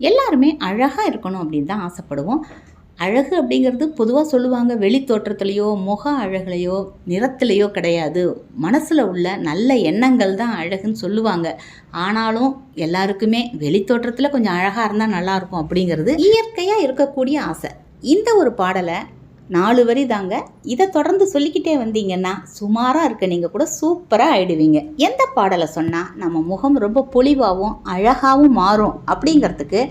எல்லாருமே அழகாக இருக்கணும் அப்படின்னு தான் ஆசைப்படுவோம். அழகு அப்படிங்கிறது பொதுவாக சொல்லுவாங்க வெளி தோற்றத்துலேயோ முக அழகுலையோ நிறத்துலையோ கிடையாது. மனசில் உள்ள நல்ல எண்ணங்கள் தான் அழகுன்னு சொல்லுவாங்க. ஆனாலும் எல்லாருக்குமே வெளி தோற்றத்தில் கொஞ்சம் அழகாக இருந்தால் நல்லாயிருக்கும் அப்படிங்கிறது இயற்கையாக இருக்கக்கூடிய ஆசை. இந்த ஒரு பாடலை நாலு வரி தாங்க. இதை தொடர்ந்து சொல்லிக்கிட்டே வந்தீங்கன்னா சுமாராக இருக்க நீங்கள் கூட சூப்பராக ஆயிடுவீங்க. எந்த பாடலை சொன்னால் நம்ம முகம் ரொம்ப பொலிவாகவும் அழகாகவும் மாறும் அப்படிங்கிறதுக்கு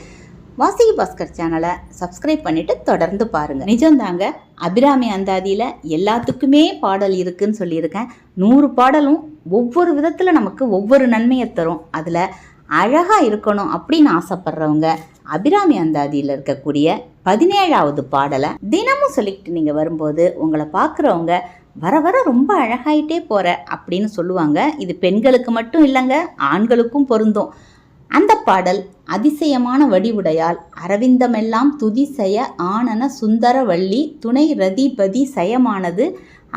வாசிகி பாஸ்கர் சேனலை சப்ஸ்கிரைப் பண்ணிவிட்டு தொடர்ந்து பாருங்கள் நிஜம்தாங்க அபிராமி அந்தாதியில் எல்லாத்துக்குமே பாடல் இருக்குன்னு சொல்லியிருக்கேன். நூறு பாடலும் ஒவ்வொரு விதத்தில் நமக்கு ஒவ்வொரு நன்மையை தரும். அதில் அழகாக இருக்கணும் அப்படின்னு ஆசைப்பட்றவங்க அபிராமி அந்தாதியில் இருக்கக்கூடிய பதினேழாவது பாடலை தினமும் சொல்லிக்கிட்டு நீங்கள் வரும்போது உங்களை பார்க்குறவங்க வர வர ரொம்ப அழகாயிட்டே போகிற அப்படின்னு சொல்லுவாங்க. இது பெண்களுக்கு மட்டும் இல்லைங்க ஆண்களுக்கும் பொருந்தும். அந்த பாடல் அதிசயமான வடிவுடையால் அரவிந்தமெல்லாம் துதிசய ஆனன சுந்தர வள்ளி துணை ரதிபதி சயமானது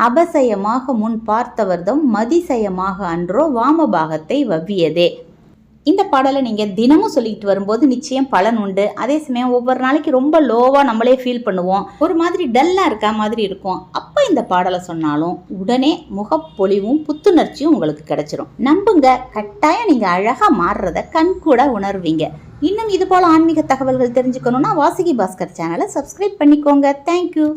அபசயமாக முன் பார்த்தவர்தம் மதிசயமாக அன்றோ வாமபாகத்தை வவ்வியதே. இந்த பாடலை நீங்கள் தினமும் சொல்லிக்கிட்டு வரும்போது நிச்சயம் பலன் உண்டு. அதே சமயம் ஒவ்வொரு நாளைக்கு ரொம்ப லோவாக நம்மளே ஃபீல் பண்ணுவோம். ஒரு மாதிரி டல்லாக இருக்கா மாதிரி இருக்கும். அப்போ இந்த பாடலை சொன்னாலும் உடனே முகப்பொழிவும் புத்துணர்ச்சியும் உங்களுக்கு கிடைச்சிரும். நம்புங்க கட்டாயம் நீங்கள் அழகாக மாறுறத கண் கூட உணர்வீங்க. இன்னும் இது போல் ஆன்மீக தகவல்கள் தெரிஞ்சுக்கணுன்னா வாசிகி பாஸ்கர் சேனலை சப்ஸ்கிரைப் பண்ணிக்கோங்க. தேங்க்யூ